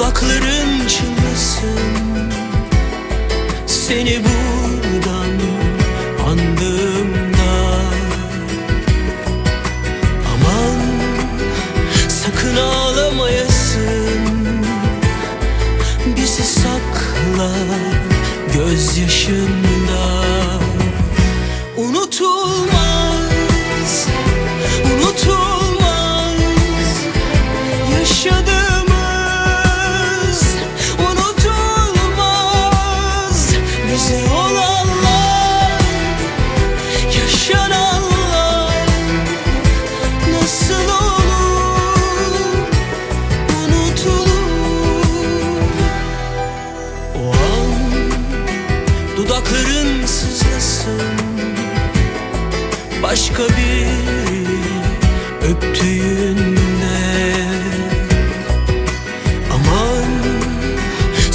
Dudakların çınlasın. Seni buradan andığımda Aman sakın ağlamayasın. Bizi sakla gözyaşında Dudakların sızlasın. Başka bir öptüğünde Aman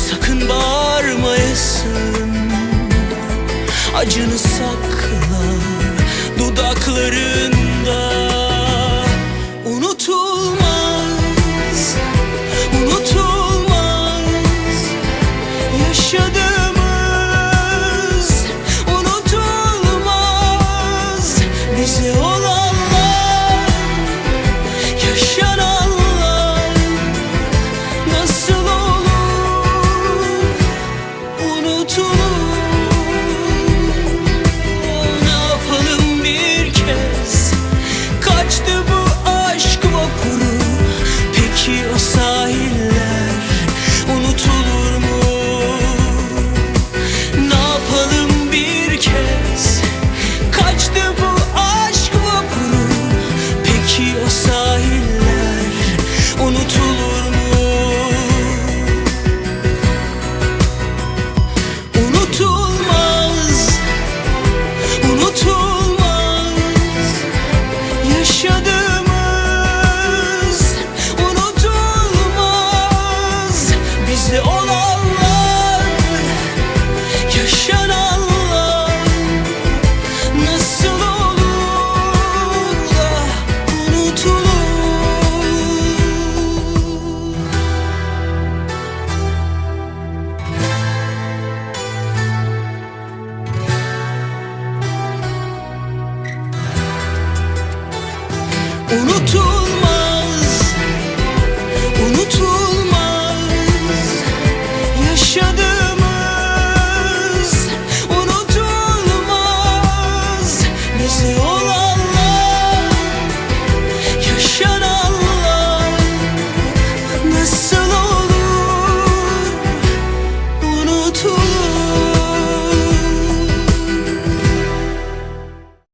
sakın bağırmayasın. Acını sakla dudakların 路 unutur.